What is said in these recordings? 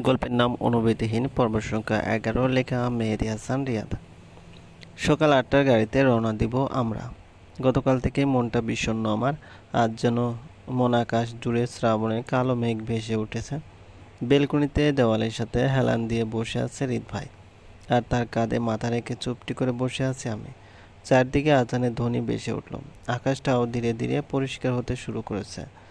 গল্পের নাম অনুভূতিহীন পর্ব সংখ্যা এগারো, লেখা মেহেদি হাসান রিয়াদ। সকাল আটটার গাড়িতে রওনা দিব আমরা। গতকাল থেকে মনটা বিষণ্ণ আমার, আজ যেন মন আকাশ জুড়ে শ্রাবণের কালো মেঘ ভেসে উঠেছে। বেলকুনিতে দেওয়ালের সাথে হেলান দিয়ে বসে আছে রিত ভাই, আর তার কাঁধে মাথা রেখে চুপটি করে বসে আছি আমি। চারদিকে আজানের ধ্বনি বেসে উঠল। আকাশটাও ধীরে ধীরে পরিষ্কার হতে শুরু করেছে।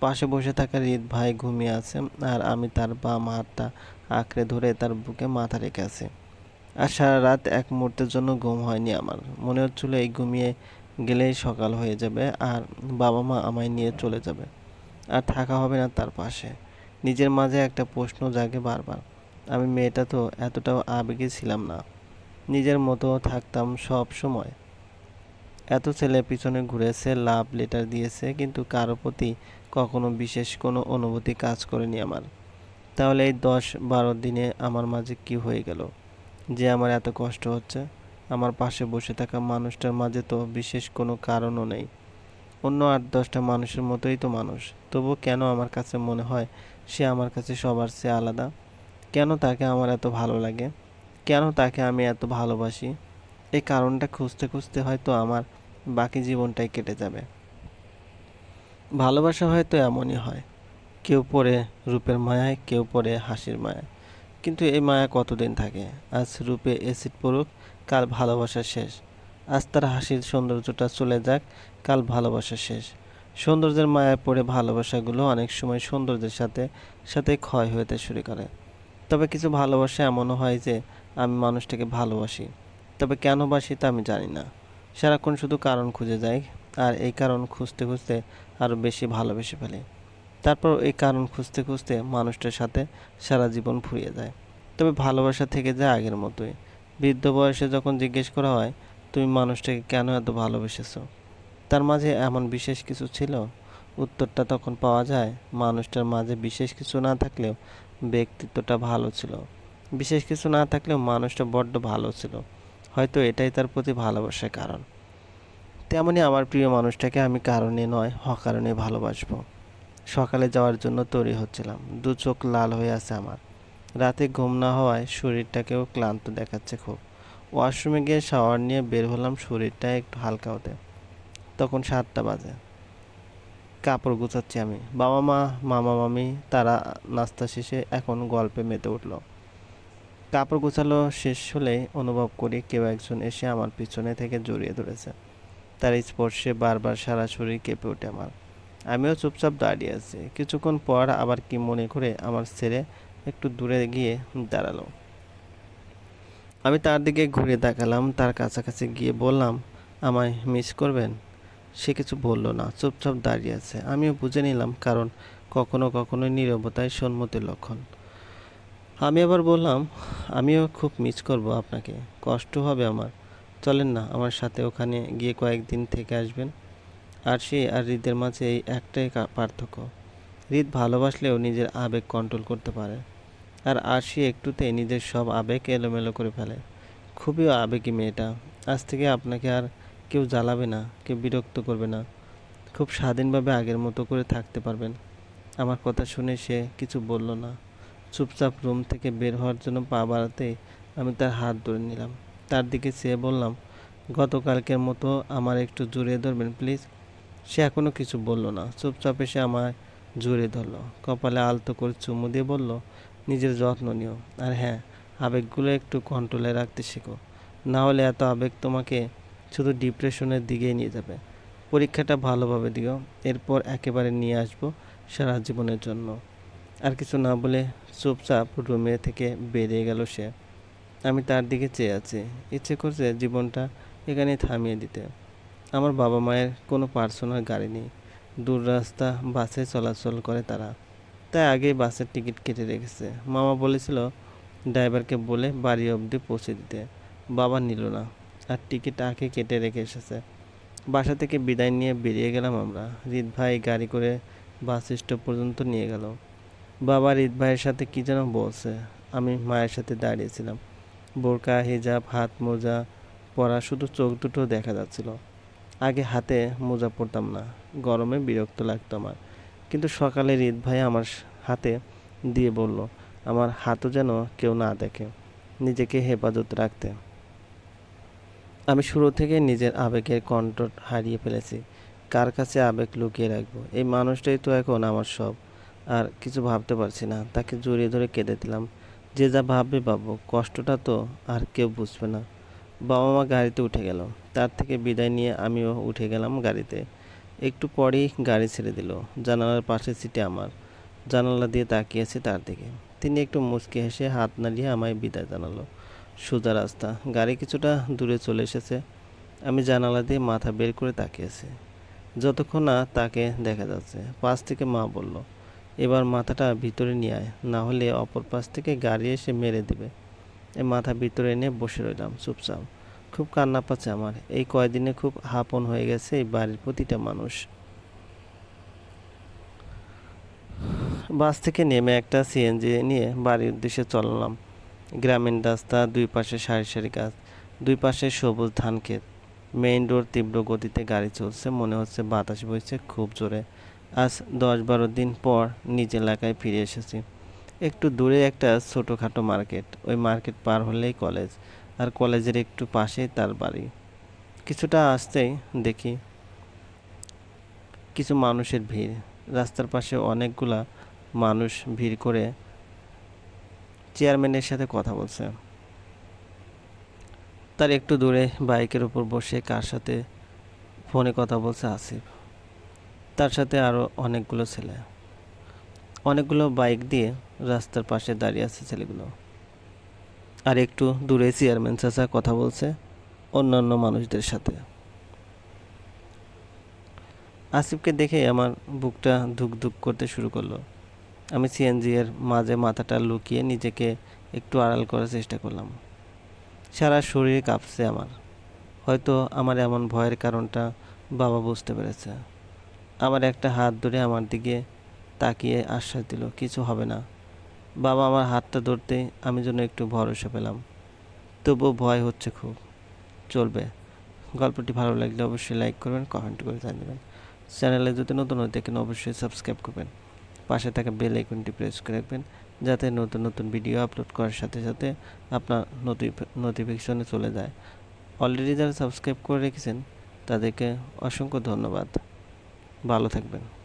পাশে বসে থাকা রিত ভাই ঘুমিয়ে আছে আর আমি তার বাম হাতটা আঁকড়ে ধরে তার বুকে মাথা রেখে আছি। আর সারা রাত এক মুহূর্তের জন্য ঘুম হয়নি আমার। মনে হচ্ছিল এই ঘুমিয়ে গেলেই সকাল হয়ে যাবে আর বাবা মা আমায় নিয়ে চলে যাবে। আর থাকা হবে না তার পাশে। নিজের মাঝে একটা প্রশ্ন জাগে বারবার। আমি মেয়েটা তো এতটাও আবেগে ছিলাম না। নিজের মতো থাকতাম সব সময়। এত ছেলে পিছনে ঘুরেছে, লাভ লেটার দিয়েছে, কিন্তু কারও প্রতি কখনো বিশেষ কোনো অনুভূতি কাজ করেনি আমার। তাহলে এই দশ বারো দিনে আমার মাঝে কি হয়ে গেল? যে আমার এত কষ্ট হচ্ছে, আমার পাশে বসে থাকা মানুষটার মাঝে তো বিশেষ কোনো কারণও নেই। অন্য আট দশটা মানুষের মতোই তো মানুষ। তবু কেন আমার কাছে মনে হয় সে আমার কাছে সবার চেয়ে আলাদা? কেন তাকে আমার এত ভালো লাগে? কেন তাকে আমি এত ভালোবাসি? এই কারণটা খুঁজতে খুঁজতে হয়তো আমার বাকি জীবনটাই কেটে যাবে। ভালোবাসা হয়তো এমনই হয়। কেউ পড়ে রূপের মায়ায়, কেউ পড়ে হাসির মায়ায়। কিন্তু এই মায়া কতদিন থাকে? আজ রূপে এসিড পড়ুক, কাল ভালোবাসা শেষ। আজ তার হাসির সৌন্দর্যটা চলে যাক, কাল ভালোবাসা শেষ। সৌন্দর্যের মায়ায় পড়ে ভালোবাসাগুলো অনেক সময় সৌন্দর্যের সাথে সাথে ক্ষয় হতে শুরু করে। তবে কিছু ভালোবাসা এমনও হয় যে, আমি মানুষটাকে ভালোবাসি। তবে কেন বাসি তা আমি জানি না। সারাক্ষণ শুধু কারণ খুঁজে যাই আর এই কারণ খুঁজতে খুঁজতে আরও বেশি ভালোবেসে ফেলে। তারপর এই কারণ খুঁজতে খুঁজতে মানুষটার সাথে সারা জীবন ফুরিয়ে যায়। তবে ভালোবাসা থেকে যায় আগের মতোই। বৃদ্ধ বয়সে যখন জিজ্ঞেস করা হয়, তুমি মানুষটাকে কেন এত ভালোবেসেছো? তার মাঝে এমন বিশেষ কিছু ছিল? উত্তরটা তখন পাওয়া যায়, মানুষটার মাঝে বিশেষ কিছু না থাকলেও ব্যক্তিত্বটা ভালো ছিল। বিশেষ কিছু না থাকলেও মানুষটা বড্ড ভালো ছিল। হয়তো এটাই তার প্রতি ভালোবাসার কারণ। তেমনই আমার প্রিয় মানুষটাকে আমি কারণে নয়, অকারণে ভালোবাসবো। সকালে যাওয়ার জন্য তৈরি হচ্ছিলাম। দু চোখ লাল হয়ে আছে আমার। রাতে ঘুম না হওয়ায় শরীরটাকেও ক্লান্ত দেখাচ্ছে খুব। ওয়াশরুমে গিয়ে শাওয়ার নিয়ে বের হলাম শরীরটা একটু হালকা হতে। তখন সাতটা বাজে। কাপড় গুছাচ্ছি আমি। বাবা মা, মামা, মামি, তারা নাস্তা শেষে এখন গল্পে মেতে উঠল। কাপড় গোছালো শেষ হলেই অনুভব করি কেউ একজন এসে আমার পিছনে থেকে জড়িয়ে ধরেছে। তার স্পর্শে বারবার সারা শরীর কেঁপে ওঠে আমার। আমিও চুপচাপ দাঁড়িয়ে আছি। কিছুক্ষণ পর আবার কি মনে করে আমার ছেড়ে একটু দূরে গিয়ে দাঁড়াল। আমি তার দিকে ঘুরে তাকালাম, তার কাছাকাছি গিয়ে বললাম, আমায় মিস করবেন? সে কিছু বলল না, চুপচাপ দাঁড়িয়ে আছে। আমিও বুঝে নিলাম কারণ কখনো কখনো নীরবতায় সম্মতির লক্ষণ। আমি আবার বললাম, আমিও খুব মিস করব আপনাকে। কষ্ট হবে আমার। চলেন না, আমার সাথে ওখানে গিয়ে কয়েকদিন থেকে আসবেন। আর সে আর হৃদের মাঝে এই একটাই পার্থক্য। হৃদ ভালোবাসলেও নিজের আবেগ কন্ট্রোল করতে পারে। আর আরশি একটুতেই নিজের সব আবেগ এলোমেলো করে ফেলে। খুবই আবেগী মেয়েটা। আজ থেকে আপনাকে আর কেউ জ্বালাবে না, কেউ বিরক্ত করবে না। খুব স্বাধীনভাবে আগের মতো করে থাকতে পারবেন। আমার কথা শুনে সে কিছু বলল না। চুপচাপ রুম থেকে বের হওয়ার জন্য পা বাড়াতেই আমি তার হাত ধরে নিলাম। তার দিকে চেয়ে বললাম, গতকালকের মতো আমার একটু জড়িয়ে ধরবেন, প্লিজ? সে এখনও কিছু বলল না। চুপচাপ এসে আমায় জড়িয়ে ধরলো। কপালে আলতো করে চুমু দিয়ে বলল, নিজের যত্ন নিও। আর হ্যাঁ আবেগগুলো একটু কন্ট্রোলে রাখতে শেখো। না হলে এত আবেগ তোমাকে শুধু ডিপ্রেশনের দিকেই নিয়ে যাবে। পরীক্ষাটা ভালোভাবে দিও। এরপর একেবারে নিয়ে আসব সারা জীবনের জন্য। আর কিছু না বলে চুপচাপ রুমে থেকে বেরিয়ে গেল সে। আমি তার দিকে চেয়ে আছি। ইচ্ছে করছে জীবনটা এখানে থামিয়ে দিতে। আমার বাবা মায়ের কোনো পার্সোনাল গাড়ি নেই। দূর রাস্তা বাসে চলাচল করে তারা। তাই আগেই বাসের টিকিট কেটে রেখেছে। মামা বলেছিল ড্রাইভারকে বলে বাড়ি অবধি পৌঁছে দিতে। বাবা নিল না আর টিকিট আগে কেটে রেখে এসেছে। বাসা থেকে বিদায় নিয়ে বেরিয়ে গেলাম আমরা। রিত ভাই গাড়ি করে বাস স্টপ পর্যন্ত নিয়ে গেল। বাবা রিত ভাইয়ের সাথে কী যেন বলছে। আমি মায়ের সাথে দাঁড়িয়েছিলাম। বোরকা, হিজাব, হাত মোজা পরা শুধু চোখ দুটো দেখা যাচ্ছিল। আগে হাতে মোজা পরতাম না, গরমে বিরক্ত লাগতো আমার। কিন্তু সকালে রিত ভাই আমার হাতে দিয়ে বলল, আমার হাতও যেন কেউ না দেখে, নিজেকে হেফাজত রাখতে। আমি শুরু থেকে নিজের আবেগের কন্ট্রোল হারিয়ে ফেলেছি। কার কাছে আবেগ লুকিয়ে রাখব? এই মানুষটাই তো এখন আমার সব। আর কিছু ভাবতে পারছি না, তাকে জড়িয়ে ধরে কেঁদে দিলাম। যে যা ভাববে ভাববো কষ্টটা তো আর কেউ বুঝবে না। বাবা মা গাড়িতে উঠে গেল। তার থেকে বিদায় নিয়ে আমিও উঠে গেলাম গাড়িতে। একটু পরেই গাড়ি ছেড়ে দিল। জানালার পাশের সিটে আমার। জানালা দিয়ে তাকিয়েছে তার দিকে। তিনি একটু মুচকি হেসে হাত নাড়িয়ে আমায় বিদায় জানালো। সোজা রাস্তা। গাড়ি কিছুটা দূরে চলে এসেছে। আমি জানালা দিয়ে মাথা বের করে তাকিয়েছি। যতক্ষণ না তাকে দেখা যাচ্ছে, পাশ থেকে মা বলল এবার মাথাটা ভিতরে নিয়ে আয়, না হলে অপর পাশ থেকে গাড়ি এসে মেরে দেবে। এই মাথা ভিতরে এনে বসে রইলাম, চুপচাপ। খুব কান্না পাচ্ছে আমার। এই কয়দিনে খুব হাপন হয়ে গেছে এই বাড়ির প্রতিটা মানুষ। বাস থেকে নেমে একটা সিএনজি নিয়ে বাড়ির উদ্দেশ্যে চললাম। গ্রামীণ রাস্তা, দুই পাশে সারি সারি গাছ, দুই পাশে সবুজ ধান ক্ষেত। মেইন রোড তীব্র গতিতে গাড়ি চলছে, মনে হচ্ছে বাতাস বইছে খুব জোরে। আজ দশ বারো দিন পর নিজ এলাকায় ফিরে এসেছি। একটু দূরে একটা ছোটোখাটো মার্কেট। ওই মার্কেট পার হলেই কলেজ। আর কলেজের একটু পাশেই তার বাড়ি। কিছুটা আসতেই দেখি কিছু মানুষের ভিড়। রাস্তার পাশে অনেকগুলা মানুষ ভিড় করে চেয়ারম্যানের সাথে কথা বলছে। তার একটু দূরে বাইকের উপর বসে কার সাথে ফোনে কথা বলছে আসিফ। তার সাথে আরও অনেকগুলো ছেলে। অনেকগুলো বাইক দিয়ে রাস্তার পাশে দাঁড়িয়ে আছে ছেলেগুলো। আর একটু দূরে চেয়ারম্যান চাচা কথা বলছে অন্যান্য মানুষদের সাথে। আসিফকে দেখে আমার বুকটা ধুক ধুক করতে শুরু করল। আমি সিএনজি এর মাঝে মাথাটা লুকিয়ে নিজেকে একটু আড়াল করার চেষ্টা করলাম। সারা শরীর কাঁপছে আমার। হয়তো আমার এমন ভয়ের কারণটা বাবা বুঝতে পেরেছে। আমার একটা হাত ধরে আমার দিকে তাকিয়ে আশ্বাস দিল, কিছু হবে না। বাবা, আমার হাতটা ধরতে আমি যেন একটু ভরসা পেলাম। তবুও ভয় হচ্ছে খুব। চলবে। গল্পটি ভালো লাগলে অবশ্যই লাইক করবেন, কমেন্ট করে জানাবেন। চ্যানেলে যদি নতুন হয়ে দেখেন অবশ্যই সাবস্ক্রাইব করবেন। পাশে থাকা বেল আইকনটি প্রেস করে রাখবেন, যাতে নতুন নতুন ভিডিও আপলোড করার সাথে সাথে আপনার নোটিফিকেশনে চলে যায়। অলরেডি যারা সাবস্ক্রাইব করে রেখেছেন, তাদেরকে অসংখ্য ধন্যবাদ। ভালো থাকবেন।